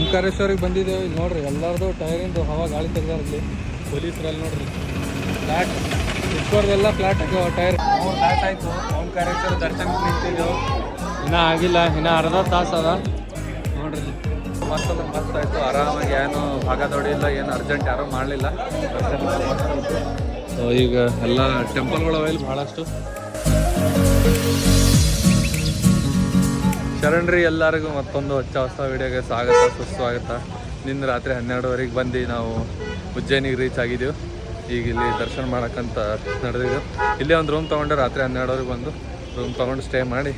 ಓಂಕಾರೇಶ್ವರಿಗೆ ಬಂದಿದ್ದೇವೆ. ಇಲ್ಲಿ ನೋಡ್ರಿ, ಎಲ್ಲರದು ಟೈರಿಂದು ಹವಾ ಗಾಳಿ ತೆಗ್ದಾರಲ್ಲಿ ಪೊಲೀಸರಲ್ಲಿ ನೋಡ್ರಿ. ಫ್ಲಾಟ್ ಇಷ್ಟೋರ್ದೆಲ್ಲ ಫ್ಲಾಟ್ ಟೈರ್. ತಾಸು ಆಯಿತು. ಓಂಕಾರೇಶ್ವರ ದರ್ಶನಕ್ಕೆ ನಿಂತಿದ್ದೆವು. ಇನ್ನೂ ಆಗಿಲ್ಲ. ಇನ್ನೂ ಅರ್ಧ ತಾಸು ಅದ. ನೋಡ್ರಿ. ಮಸ್ತ್ ಅಂದ್ರೆ ಮಸ್ತ್ ಆಯಿತು. ಆರಾಮಾಗಿ ಏನು ಭಾಗ ದೊಡ್ಡಿಲ್ಲ ಏನು ಅರ್ಜೆಂಟ್ ಯಾರೂ ಮಾಡಲಿಲ್ಲ. ಈಗ ಎಲ್ಲ ಟೆಂಪಲ್ಗಳು ಇಲ್ಲಿ ಭಾಳಷ್ಟು ಶರಣ್ರಿ ಎಲ್ಲರಿಗೂ ಮತ್ತೊಂದು ಹೊಚ್ಚ ಹೊಸ ವಿಡಿಯೋಗೆ ಸ್ವಾಗತ, ಸುಸ್ವಾಗತ. ನಿನ್ನೆ ರಾತ್ರಿ ಹನ್ನೆರಡುವರೆಗೆ ಬಂದು ನಾವು ಉಜ್ಜಯಿನಿಗೆ ರೀಚ್ ಆಗಿದ್ದೀವಿ ಈಗ ಇಲ್ಲಿ ದರ್ಶನ ಮಾಡೋಕ್ಕಂತ ನಡೆದಿದ್ದೆವು ಇಲ್ಲೇ ಒಂದು ರೂಮ್ ತೊಗೊಂಡು, ರಾತ್ರಿ ಹನ್ನೆರಡುವರೆಗೆ ಬಂದು ರೂಮ್ ತೊಗೊಂಡು ಸ್ಟೇ ಮಾಡಿ,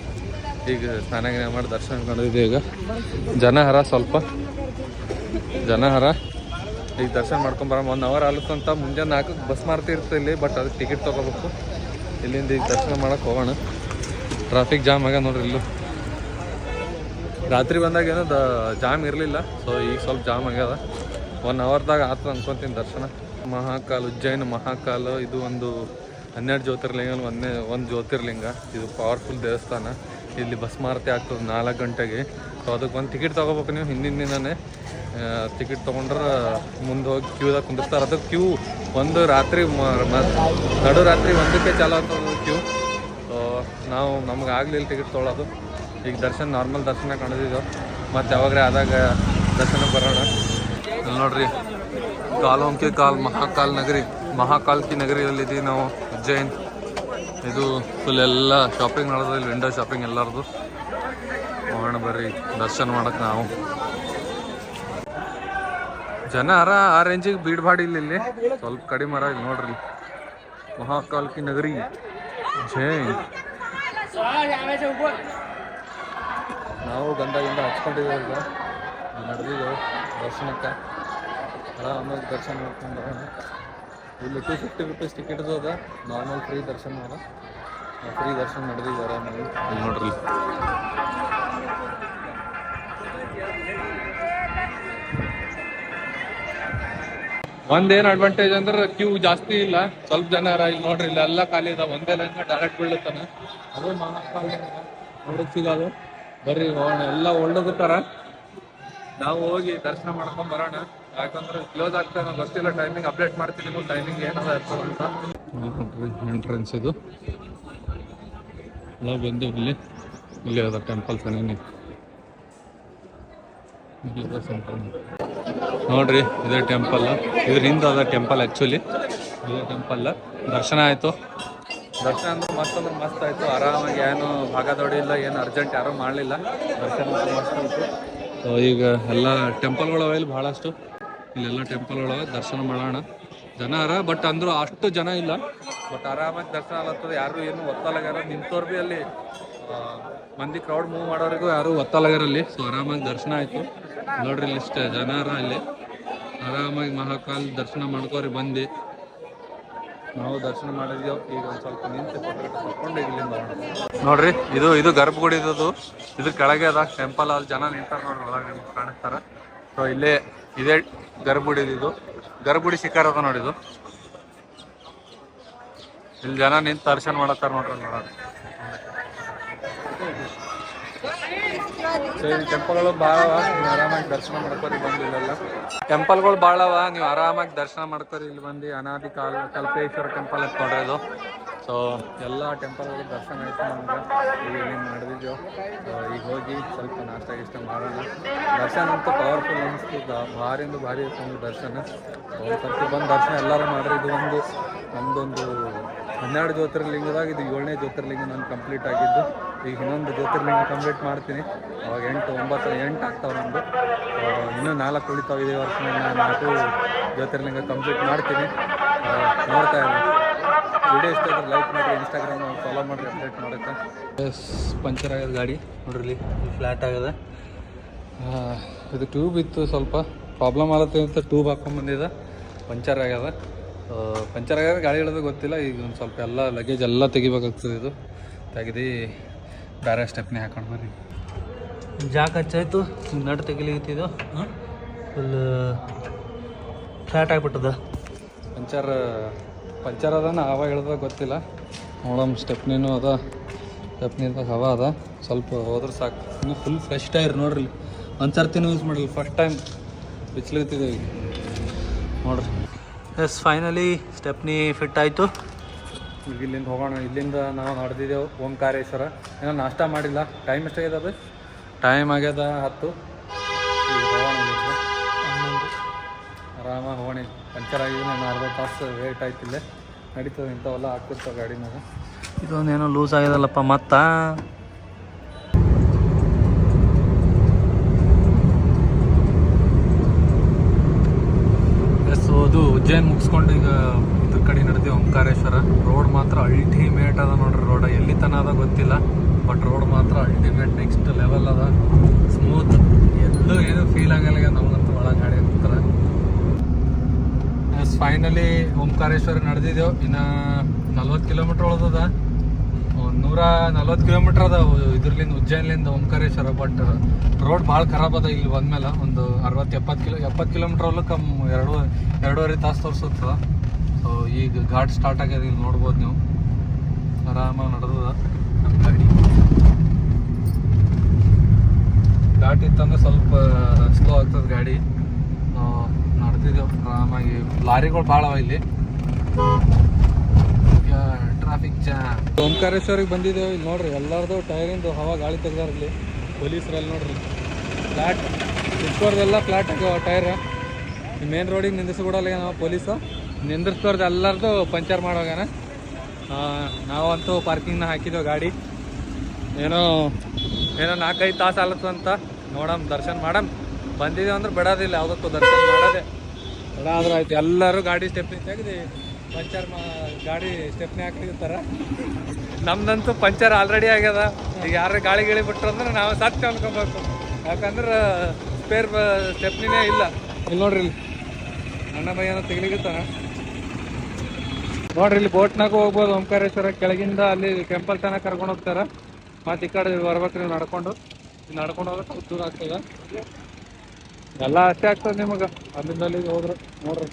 ಈಗ ಸ್ನಾನ ಮಾಡಿ ದರ್ಶನ ಮಾಡಿದ್ದೀವಿ ಈಗ. ಜನ ಹರ ಸ್ವಲ್ಪ. ಜನ ಹರ ಈಗ ದರ್ಶನ ಮಾಡ್ಕೊಂಬರ ಒನ್ ಅವರ್ ಆಲಕ್ಕಂತ ಮುಂಜಾನೆ ನಾಲ್ಕಕ್ಕೆ ಬಸ್ ಮಾಡ್ತಿರ್ತೀವಿ ಇಲ್ಲಿ ಬಟ್ ಅದಕ್ಕೆ ಟಿಕೆಟ್ ತೊಗೋಬೇಕು. ಇಲ್ಲಿಂದ ಈಗ ದರ್ಶನ ಮಾಡೋಕ್ಕೆ ಹೋಗೋಣ. ಟ್ರಾಫಿಕ್ ಜಾಮ್ ಆಗ ನೋಡ್ರಿ ಇಲ್ಲೂ. ರಾತ್ರಿ ಬಂದಾಗ ಏನೋ ದ ಜಾಮ್ ಇರಲಿಲ್ಲ ಸೊ ಈಗ ಸ್ವಲ್ಪ ಜಾಮ್ ಆಗ್ಯದ. ಒನ್ ಅವರ್ದಾಗ ಆತ ಅನ್ಕೊಂತೀನಿ ದರ್ಶನ. ಮಹಾಕಾಲ್ ಉಜ್ಜೈನ್ ಮಹಾಕಾಲ್, ಇದು ಒಂದು ಹನ್ನೆರಡು ಜ್ಯೋತಿರ್ಲಿಂಗ, ಒಂದೇ ಒಂದು ಜ್ಯೋತಿರ್ಲಿಂಗ. ಇದು ಪವರ್ಫುಲ್ ದೇವಸ್ಥಾನ. ಇಲ್ಲಿ ಬಸ್ ಮಾರತಿ ಆಗ್ತದೆ ನಾಲ್ಕು ಗಂಟೆಗೆ. ಸೊ ಅದಕ್ಕೆ ಒಂದು ಟಿಕೆಟ್ ತೊಗೋಬೇಕು ನೀವು ಹಿಂದಿನ ದಿನನೇ ಟಿಕೆಟ್ ತೊಗೊಂಡ್ರೆ ಮುಂದೆ ಹೋಗಿ ಕ್ಯೂದಾಗ ಕುಂದಿರ್ತಾರೆ ಅದಕ್ಕೆ ಕ್ಯೂ ಒಂದು ರಾತ್ರಿ ನಡು ರಾತ್ರಿ ಒಂದಕ್ಕೆ ಚಾಲು ಆಗ್ತದೆ ಕ್ಯೂ ಸೊ ನಾವು ನಮ್ಗೆ ಆಗಲಿಲ್ಲ ಟಿಕೆಟ್ ತೊಗೊಳೋದು ಈಗ ದರ್ಶನ ನಾರ್ಮಲ್ ದರ್ಶನ ಕಾಣಿದಿದ್ದು ಮತ್ತು ಯಾವಾಗ್ರೆ ಆದಾಗ ದರ್ಶನ ಬರೋಣ. ಇಲ್ಲಿ ನೋಡ್ರಿ ಕಾಲೋಂಕೆ ಕಾಲ್, ಮಹಾಕಾಲ್ ನಗರಿ. ಮಹಾಕಾಲ್ ಕಿ ನಗರಿಯಲ್ಲಿದ್ದೀವಿ ನಾವು ಉಜ್ಜೈನ್ ಇದು ಫುಲ್ ಎಲ್ಲ ಶಾಪಿಂಗ್ ಮಾಡೋದು, ಇಲ್ಲಿ ವಿಂಡೋ ಶಾಪಿಂಗ್ ಎಲ್ಲರದು. ಹೋಗೋಣ ಬರ್ರಿ, ದರ್ಶನ ಮಾಡೋಕೆ ನಾವು. ಜನ ಅರ ಆ ರೇಂಜಿಗೆ ಬೀಡ್ ಬಾಡಿ ಇಲ್ಲ ಇಲ್ಲಿ. ಸ್ವಲ್ಪ ಕಡಿಮೆ ಅರ ಇಲ್ಲಿ ನೋಡ್ರಿ. ಮಹಾಕಾಲ್ ಕಿ ನಗರಿ ಜೈನ್ ನಾವು ಗಂಧ ಗಿಂದ ಹಚ್ಕೊಂಡಿದ್ದೀವಿ ಈಗ. ನಡೆದಿದ್ದೆವು ದರ್ಶನಕ್ಕೆ. ಆರಾಮಾಗಿ ದರ್ಶನ ಮಾಡ್ಕೊಂಡು ಇಲ್ಲಿ ಟೂ ಫಿಫ್ಟಿ ರುಪೀಸ್ ಟಿಕೆಟ್ ಅದ. ನಾರ್ಮಲ್ ಫ್ರೀ ದರ್ಶನ ಅದ ಫ್ರೀ ದರ್ಶನ ನಡೆದಿದ್ದು ಆರಾಮಾಗಿ ಇಲ್ಲಿ ನೋಡ್ರಿ. ಒಂದೇನು ಅಡ್ವಾಂಟೇಜ್ ಅಂದ್ರೆ ಕ್ಯೂ ಜಾಸ್ತಿ ಇಲ್ಲ. ಸ್ವಲ್ಪ ಜನ ಅರ ಇಲ್ಲಿ ನೋಡ್ರಿ ಇಲ್ಲ ಎಲ್ಲ ಖಾಲಿ ಇದಾವ. ಒಂದೇ ಲೈನ್ ಡೈರೆಕ್ಟ್ ಬೀಳುತ್ತಾನೆ. ಅದೇ ಮಹಾಕಾಲ ನೋಡಕ್ ಸಿಗೋದು. ಬರ್ರಿ, ಹೋಗೋಣ. ಎಲ್ಲ ಒಳ್ಳೋಗುತ್ತಾರ ನಾವು ಹೋಗಿ ದರ್ಶನ ಮಾಡ್ಕೊಂಡ್ ಬರೋಣ. ಯಾಕಂದ್ರೆ ಕ್ಲೋಸ್ ಆಗ್ತಾನೆ ಗೊತ್ತಿಲ್ಲ ಟೈಮಿಂಗ್ ಅಪ್ಡೇಟ್ ಮಾಡ್ತೀನಿ ನಿಮ್ಗೆ ಟೈಮಿಂಗ್ ಏನದ ಅಂತ. ಎಂಟ್ರೆನ್ಸ್ ಇದು. ನಾವು ಬಂದು ಇಲ್ಲಿ. ಇಲ್ಲಿ ಅದ ಟೆಂಪಲ್ ಸನೇನಿ ನೋಡ್ರಿ, ಇದೇ ಟೆಂಪಲ್ ಇದ್ರ ಹಿಂದೆ ಅದ ಟೆಂಪಲ್ ಆ್ಯಕ್ಚುಲಿ ಇದೇ ಟೆಂಪಲ್ ದರ್ಶನ ಆಯಿತು. ದರ್ಶನ ಅಂದ್ರೆ ಮಸ್ತ್ ಅಂದ್ರೆ ಮಸ್ತ್ ಆಯಿತು. ಆರಾಮಾಗಿ ಏನು ಭಾಗದೊಡಿಲ್ಲ ಏನು ಅರ್ಜೆಂಟ್ ಯಾರೂ ಮಾಡಲಿಲ್ಲ. ದರ್ಶನ ಮಸ್ತ್ ಆಯ್ತು. ಸೊ ಈಗ ಎಲ್ಲ ಟೆಂಪಲ್ಗಳು ಅವ ಇಲ್ಲಿ ಭಾಳಷ್ಟು ಇಲ್ಲೆಲ್ಲ ಟೆಂಪಲ್ಗಳವ ದರ್ಶನ ಮಾಡೋಣ. ಜನ ಅರ ಬಟ್ ಅಂದ್ರು ಅಷ್ಟು ಜನ ಇಲ್ಲ. ಬಟ್ ಆರಾಮಾಗಿ ದರ್ಶನ ಆಗ್ತದೆ ಯಾರು ಏನು ಒತ್ತಲಾಗ್ಯಾರ ನಿಂತವ್ರು ಭೀ ಅಲ್ಲಿ ಮಂದಿ ಕ್ರೌಡ್ ಮೂವ್ ಮಾಡೋರಿಗೂ ಯಾರು ಒತ್ತಲಾಗ್ಯಾರ ಅಲ್ಲಿ. ಸೊ ಆರಾಮಾಗಿ ದರ್ಶನ ಆಯಿತು. ನೋಡ್ರಿ ಇಲ್ಲಿ ಇಷ್ಟೇ ಜನ ಅರ ಇಲ್ಲಿ. ಆರಾಮಾಗಿ ಮಹಾಕಾಲ್ ದರ್ಶನ ಮಾಡ್ಕೋರಿ ಬಂದು. ನಾವು ದರ್ಶನ ಮಾಡಿದ್ವಿ ಈಗ ಒಂದು ಸ್ವಲ್ಪ ನಿಂತು ತಗೊಂಡು ಇಲ್ಲಿಂದ. ನೋಡ್ರಿ, ಇದು ಇದು ಗರ್ಭಗುಡಿ ಇದು ಇದ್ರ ಕೆಳಗೆ ಅದ ಟೆಂಪಲ್ ಅಲ್ಲಿ ಜನ ನಿಂತಾರ ನೋಡ್ರಿ, ಒಳಗೆ ನಿಮ್ಗೆ ಕಾಣಿಸ್ತಾರ. ಸೊ ಇಲ್ಲೇ ಇದೇ ಗರ್ಭಗುಡಿ ಇದು ಗರ್ಭಗುಡಿ ಶಿಖರ ಅದ ನೋಡಿದು ಇಲ್ಲಿ ಜನ ನಿಂತು ದರ್ಶನ ಮಾಡತ್ತಾರ ನೋಡ್ರಿ ಅಲ್ಲಿ ಸೊ ಇಲ್ಲಿ ಟೆಂಪಲ್ಗಳು ಭಾಳ ನೀವು ಆರಾಮಾಗಿ ದರ್ಶನ ಮಾಡ್ಕೋರಿ ಬಂದು ಇಲ್ಲೆಲ್ಲ. ಟೆಂಪಲ್ಗಳು ಭಾಳ ಅವ. ನೀವು ಆರಾಮಾಗಿ ದರ್ಶನ ಮಾಡ್ಕೋರಿ ಇಲ್ಲಿ ಬಂದು. ಅನಾದಿ ಕಾಲ, ಕಲ್ಪೇಶ್ವರ ಟೆಂಪಲ್ ಅಂತ ನೋಡಿರೋದು ಸೊ ಎಲ್ಲ ಟೆಂಪಲ್ಗಳು ದರ್ಶನ ಆಯ್ತು ನಮ್ಗೆ. ಈಗ ಇಲ್ಲಿ ಮಾಡಿದ್ವಿ ಈಗ ಹೋಗಿ ಸ್ವಲ್ಪ ನಾಷ್ಟ ಇಷ್ಟ ಮಾಡೋಣ. ದರ್ಶನ ಅಂತೂ ಪವರ್ಫುಲ್ ಅನಿಸ್ತಿದ್ದ ಭಾರಿಂದ ಭಾರಿ ಇತ್ತು ದರ್ಶನ. ಒಂದು ಬಂದು ದರ್ಶನ ಎಲ್ಲರೂ ಮಾಡ್ರಿ. ಇದು ಒಂದು, ನಮ್ದೊಂದು ಹನ್ನೆರಡು ಜ್ಯೋತಿರ್ಲಿಂಗದಾಗ, ಇದು ಏಳನೇ ಜ್ಯೋತಿರ್ಲಿಂಗ ನಾನು ಕಂಪ್ಲೀಟ್ ಆಗಿದ್ದು. ಈಗ ಇನ್ನೊಂದು ಜ್ಯೋತಿರ್ಲಿಂಗ ಕಂಪ್ಲೀಟ್ ಮಾಡ್ತೀನಿ. ಅವಾಗ ಎಂಟು, ಒಂಬತ್ತು, ಎಂಟು ಆಗ್ತಾವೆ ನಮ್ಮದು ಇನ್ನೂ ನಾಲ್ಕು ಉಳಿತಾವೆ ಇದೇ ವರ್ಷ ನಾನು ನಾಲ್ಕು ಜ್ಯೋತಿರ್ಲಿಂಗ ಕಂಪ್ಲೀಟ್ ಮಾಡ್ತೀನಿ. ನೋಡ್ತಾ ಇರೋದು ವಿಡಿಯೋ ಇಷ್ಟ ಆದ್ರೆ ಲೈಕ್ ಮಾಡಿ ಇನ್ಸ್ಟಾಗ್ರಾಮ್ ಫಾಲೋ ಮಾಡಿ ಅಪ್ಡೇಟ್ ಮಾಡುತ್ತೆ? ಪಂಚರ್ ಆಗ್ಯದ ಗಾಡಿ. ನೋಡ್ರಿ ಫ್ಲ್ಯಾಟ್ ಆಗಿದೆ. ಇದು ಟ್ಯೂಬ್ ಇತ್ತು ಸ್ವಲ್ಪ. ಪ್ರಾಬ್ಲಮ್ ಆಗುತ್ತೆ ಅಂತ ಟ್ಯೂಬ್ ಹಾಕೊಂಡ್ಬಂದಿದೆ ಪಂಚರ್ ಆಗ್ಯದ ಪಂಚರ್ ಆಗ ಗಾಡಿ ಹೇಳೋದು ಗೊತ್ತಿಲ್ಲ ಈಗ ಒಂದು ಸ್ವಲ್ಪ ಎಲ್ಲ ಲಗೇಜ್ ಎಲ್ಲ ತೆಗಿಬೇಕಾಗ್ತದೆ ಇದು. ತೆಗೆದು ಬೇರೆ ಸ್ಟೆಪ್ನೇ ಹಾಕೊಂಡು ಬರ್ರಿ. ಜಾಕ್ ಹಚ್ಚಾಯ್ತು ನಡು ತೆಗಿಲಿತ್ತಿದ್ದು ಫುಲ್ ಫ್ಲಾಟ್ ಆಗಿಬಿಟ್ಟದ. ಪಂಚರ್ ಪಂಚರ್ ಅದ ಹವ ಹೇಳ್ದಾಗ ಗೊತ್ತಿಲ್ಲ. ನೋಡಮ್ ಸ್ಟೆಪ್ನಿನೂ ಅದ ಸ್ಟೆಪ್ನಿಂದ ಹವ ಅದ. ಸ್ವಲ್ಪ ಹೋದ್ರೆ ಸಾಕು. ಇನ್ನು ಫುಲ್ ಫ್ರೆಶ್ ಟೈರ್ ನೋಡ್ರಿ. ಒಂದು ಸರ್ತಿನೂ ಯೂಸ್ ಮಾಡಿಲ್ಲ ಫಸ್ಟ್ ಟೈಮ್ ಬಿಚ್ಲಿಗ್ತಿದೆ ಈಗ. ನೋಡ್ರಿ. ಎಸ್ ಫೈನಲಿ ಸ್ಟೆಪ್ನಿ ಫಿಟ್ ಆಯಿತು. ಈಗ ಇಲ್ಲಿಂದ ಹೋಗೋಣ. ಇಲ್ಲಿಂದ ನಾವು ನಡೆದಿದ್ದೆವು ಓಂಕಾರೇಶ್ವರ ಏನೋ ನಾಷ್ಟ ಮಾಡಿಲ್ಲ. ಟೈಮ್ ಎಷ್ಟಾಗ್ಯದ ಅದು? ಟೈಮ್ ಆಗ್ಯದ ಹತ್ತು. ಹೋಗೋಣ. ಆರಾಮಾಗಿ ಹೋಗೋಣ. ಪಂಚರ್ ಆಗಿದೆ ನಾನು ಅರ್ಧ ತಾಸು ವೇಟ್ ಆಯ್ತಿಲ್ಲ ನಡೀತದೆ ಇಂಥವೆಲ್ಲ ಹಾಕ್ತಿರ್ತಾವೆ ಗಾಡಿನಾಗ ಇದೊಂದೇನೋ ಲೂಸ್ ಆಗ್ಯದಲ್ಲಪ್ಪ ಮತ್ತ? ಎಸ್ ಉಜ್ಜಯನ್ ಮುಗಿಸ್ಕೊಂಡು ಈಗ ಇದ್ರ ಕಡೆ ನಡೆದಿ ಓಂಕಾರೇಶ್ವರ. ರೋಡ್ ಮಾತ್ರ ಅಲ್ಟಿಮೇಟ್ ಅದ ನೋಡ್ರಿ ರೋಡ ಎಲ್ಲಿ ತನ ಅದ ಗೊತ್ತಿಲ್ಲ ಬಟ್ ರೋಡ್ ಮಾತ್ರ ಅಲ್ಟಿಮೇಟ್ ನೆಕ್ಸ್ಟ್ ಲೆವೆಲ್ ಅದ. ಸ್ಮೂತ್ ಎಲ್ಲೂ ಏನು ಫೀಲ್ ಆಗಲ್ಲ ನಮ್ಗಂತೂ ಒಳಗೆ ಗಾಡಿ ಹೋಗ್ತಾರೆ ಎಸ್ ಫೈನಲಿ ಓಂಕಾರೇಶ್ವರ ನಡೆದಿದ್ದೆವು ಇನ್ನು ನಲ್ವತ್ತು ಕಿಲೋಮೀಟ್ರ್ ಉಳ್ದದ ನೂರ ನಲ್ವತ್ತು ಕಿಲೋಮೀಟ್ರ್ ಅದ ಇದ್ರಲಿಂದ ಉಜ್ಜೈನ್ಲಿಂದ ಓಂಕಾರೇಶ್ವರ ಬಟ್ ರೋಡ್ ಭಾಳ ಖರಾಬ್ ಅದ ಇಲ್ಲಿ ಬಂದ್ಮೇಲೆ. ಒಂದು ಅರವತ್ತು, ಎಪ್ಪತ್ತು ಕಿಲೋ, ಎಪ್ಪತ್ತು ಕಿಲೋಮೀಟ್ರ್ ಅಲ್ಲೂ ಕಮ್ ಎರಡು, ಎರಡೂವರೆ ತಾಸು ತೋರಿಸುತ್ತದ ಸೊ ಈಗ ಘಾಟ್ ಸ್ಟಾರ್ಟ್ ಆಗ್ಯದ ಇಲ್ಲಿ ನೋಡ್ಬೋದು ನೀವು. ಆರಾಮಾಗಿ ನಡೆದದ. ನಮ್ಮ ಗಾಡಿ. ಘಾಟ್ ಇತ್ತಂದ್ರೆ ಸ್ವಲ್ಪ ಸ್ಲೋ ಆಗ್ತದೆ ಗಾಡಿ. ನಡೆದಿದ್ದೆವು ಆರಾಮಾಗಿ. ಲಾರಿಗಳು ಭಾಳ ಅವ ಇಲ್ಲಿ. ಟ್ರಾಫಿಕ್ ಜಾಮ್ ಓಂಕಾರೇಶ್ವರಿಗೆ ಬಂದಿದ್ದೇವೆ ಇಲ್ಲಿ ನೋಡ್ರಿ, ಎಲ್ಲರದು ಟೈರಿಂದು ಹವಾ ಗಾಳಿ ತೆಗ್ದಾರಲ್ಲಿ ಪೊಲೀಸರಲ್ಲಿ ನೋಡ್ರಿ. ಫ್ಲಾಟ್ ಇಸ್ಕೋರ್ದೆಲ್ಲ ಫ್ಲಾಟ್ ಟೈರ್ ಮೇನ್ ರೋಡಿಗೆ ನಿಂದಿಸ್ಬಿಡಲ್ಲ ನಾವು ಪೊಲೀಸು? ನಿಂದಿಸ್ಕೋರ್ದು ಎಲ್ಲರದು ಪಂಚರ್ ಮಾಡೋಗಾನ. ನಾವಂತೂ ಪಾರ್ಕಿಂಗ್ನ ಹಾಕಿದ್ದೇವೆ ಗಾಡಿ. ಏನೋ ಏನೋ ನಾಲ್ಕೈದು ತಾಸು ಅಂತ. ನೋಡಮ್, ದರ್ಶನ ಮಾಡಮ್. ಬಂದಿದ್ದೇವೆ ಅಂದ್ರೆ ಬಿಡೋದಿಲ್ಲ, ಯಾವುದಕ್ಕೂ ದರ್ಶನ ಮಾಡೋದೇ. ಆದ್ರೆ ಆಯ್ತು ಎಲ್ಲರೂ ಗಾಡಿ ಸ್ಟೆಪ್ ತೆಗ್ದು ಪಂಚರ್ ಗಾಡಿ ಸ್ಟೆಪ್ನಿ ಹಾಕ್ಲಿರ್ತಾರ ನಮ್ದಂತೂ ಪಂಚರ್ ಆಲ್ರೆಡಿ ಆಗ್ಯದ. ಈಗ ಯಾರು ಗಾಳಿ ಗಿಳಿ ಬಿಟ್ರು ಅಂದ್ರೆ ನಾವು ಸತ್ಯ ಅನ್ಕೊಬೇಕು. ಯಾಕಂದ್ರೆ ಸ್ಪೇರ್ ಸ್ಟೆಪ್ನಿನೇ ಇಲ್ಲ. ಇಲ್ಲಿ ನೋಡ್ರಿ ಇಲ್ಲಿ. ಅಣ್ಣ ಬೈ ಏನೋ ತೆಗಿಲಿಕತ್ತಾನ ನೋಡ್ರಿ ಇಲ್ಲಿ ಬೋಟ್ನಾಗ ಹೋಗ್ಬೋದು. ಓಂಕಾರೇಶ್ವರ ಕೆಳಗಿಂದ ಅಲ್ಲಿ ಟೆಂಪಲ್ ತನಕ ಕರ್ಕೊಂಡು ಹೋಗ್ತಾರ. ಮತ್ತೆ ಈ ಕಡೆ ಬರ್ಬೇಕು ನೀವು ನಡ್ಕೊಂಡು. ಇಲ್ಲಿ ನಡ್ಕೊಂಡು ಹೋಗಕ್ಕೆ ದೂರ ಆಗ್ತದ. ಎಲ್ಲ ಅಷ್ಟೇ ಆಗ್ತದೆ ನಿಮಗೆ. ಅಲ್ಲಿಂದ ಅಲ್ಲಿಗೆ ಹೋದ್ರೆ ನೋಡ್ರಿ.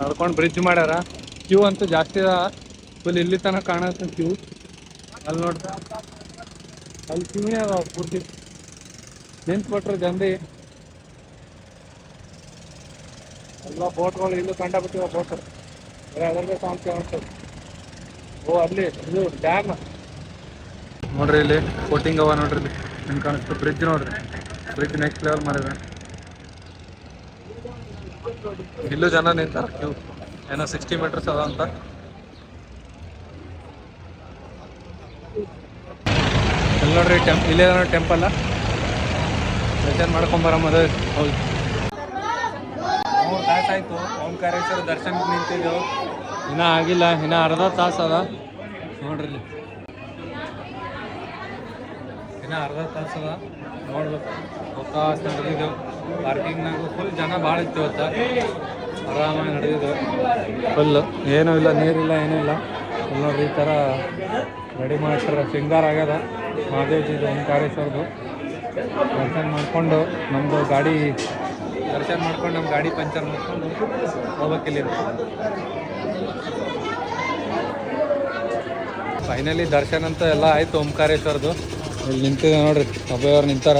ನಡ್ಕೊಂಡು ಬ್ರಿಡ್ಜ್ ಮಾಡ್ಯಾರ. ಕ್ಯೂ ಅಂತೂ ಜಾಸ್ತಿ ಅದ. ಫುಲ್ ಇಲ್ಲಿ ತನಕ ಕಾಣತ್ತೆ ಕ್ಯೂ ಅಲ್ಲಿ ನೋಡ್ರಿ. ಅಲ್ಲಿ ಕ್ಯೂನೇ ಅದ ಪೂರ್ತಿ. ನಿಂತ್ಬಿಟ್ರೆ ಜಲ್ದಿ. ಎಲ್ಲ ಬೋಟ್ಗಳು ಇಲ್ಲೂ ಕಂಡಬಿಟ್ಟಿವ ಬೋಟ್ ಅದರದೇ ಸೌಂಡ್ ಕೇಳ್ತದೆ ಓ, ಅಲ್ಲಿ ಇದು ಡ್ಯಾಮ್ ನೋಡ್ರಿ ಇಲ್ಲಿ ಕೋಟಿಂಗ್ ಅವ ನೋಡ್ರಿ ಇಲ್ಲಿ. ನಿಮ್ಗೆ ಕಾಣಿಸ್ತು ಬ್ರಿಡ್ಜ್ ನೋಡ್ರಿ. ಬ್ರಿಡ್ಜ್ ನೆಕ್ಸ್ಟ್ ಲೆವೆಲ್ ಮಾಡಿದೆ. ಇಲ್ಲೂ ಜನ ನಿಂತಾರ? ಕ್ಯೂ ಏನೋ ಸಿಕ್ಸ್ಟಿ ಮೀಟರ್ಸ್ ಅದ ಅಂತ. ಇಲ್ಲಿ ನೋಡ್ರಿ ಟೆಂಪ್ ಇಲ್ಲೇ ಟೆಂಪಲ್ ದರ್ಶನ ಮಾಡ್ಕೊಂಬರಮ್ಮ ಅದು ಹೌದು. ಮೂರು ತಾಸು ಆಯ್ತು. ಓಂಕಾರೇಶ್ವರ ದರ್ಶನಕ್ಕೆ ನಿಂತಿದ್ದೆವು. ಇನ್ನೂ ಆಗಿಲ್ಲ. ಇನ್ನೂ ಅರ್ಧ ತಾಸು ಅದ. ನೋಡ್ರಿ ಇನ್ನೂ ಅರ್ಧ ತಾಸು ನೋಡ್ಬೇಕು. ಅವಕಾಶ ನಡೆದಿದ್ದು ಪಾರ್ಕಿಂಗ್ನಾಗ ಫುಲ್ ಜನ ಭಾಳ ಇತ್ತು ಇವತ್ತು. ಆರಾಮಾಗಿ ನಡೆದಿದ್ದು ಫುಲ್ಲು ಏನೂ ಇಲ್ಲ, ನೀರಿಲ್ಲ, ಏನೂ ಇಲ್ಲ. ಫುಲ್ ನೋಡ್ರಿ, ಈ ಥರ ರೆಡಿ ಮಾಡ್ತಾರ ಸಿಂಗಾರ್ ಆಗ್ಯದ. ಮಹಾದೇವ್ಜಿದು ಓಂಕಾರೇಶ್ವರದು. ದರ್ಶನ ಮಾಡಿಕೊಂಡು ನಮ್ಮದು ಗಾಡಿ, ದರ್ಶನ ಮಾಡ್ಕೊಂಡು ನಮ್ಮ ಗಾಡಿ ಪಂಚರ್ ಮಾಡ್ಕೊಂಡು ಹೋಗ್ಬೇಕಿಲ್ಲಿ ಫೈನಲಿ ದರ್ಶನ ಅಂತ ಎಲ್ಲ ಆಯಿತು ಓಂಕಾರೇಶ್ವರದು. ಇಲ್ಲಿ ನಿಂತಿದೆ ನೋಡ್ರಿ ಅಭಯವ್ರು ನಿಂತಾರ.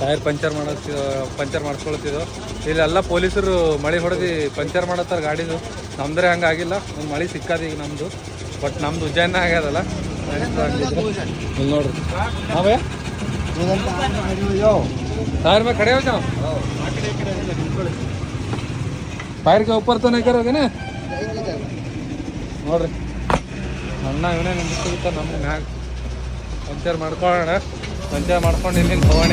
ಟೈರ್ ಪಂಚರ್ ಮಾಡತ್ತಿ ಪಂಚರ್ ಮಾಡಿಸ್ಕೊಳ್ತಿದ್ದೋ ಇಲ್ಲೆಲ್ಲ ಪೊಲೀಸರು ಮಳೆ ಹೊಡೆದು ಪಂಚರ್ ಮಾಡತ್ತಾರ ಗಾಡಿದು. ನಮ್ದ್ರೆ ಹಂಗೆ ಆಗಿಲ್ಲ, ಒಂದು ಮಳೆ ಸಿಕ್ಕದ ಈಗ ನಮ್ಮದು ಬಟ್ ನಮ್ದು ಉಜ್ಜಯನ ಆಗ್ಯದಲ್ಲ. ಇಲ್ಲಿ ನೋಡ್ರಿ. ನಾವೇ? ಟೈರ್ ಮೇಲೆ ಕಡೆ ಹೋಗ್ತಾವ ಟೈರ್ಗೆ ಒಪ್ಪರ್ತಾನೆ ಕರೋದೇನೆ ನೋಡ್ರಿ. ಅಣ್ಣ ಇವನೇ ನಿಂದಿಸ್ಕೊಳ್ತಾರೆ ನಮ್ಗೆ ಮ್ಯಾಗ. ಪಂಚರ್ ಮಾಡ್ಕೊಳ್ಳೋಣ. ಪಂಚರ್ ಮಾಡ್ಕೊಂಡು ಇಲ್ಲಿಂದ ಹೋಗೋಣ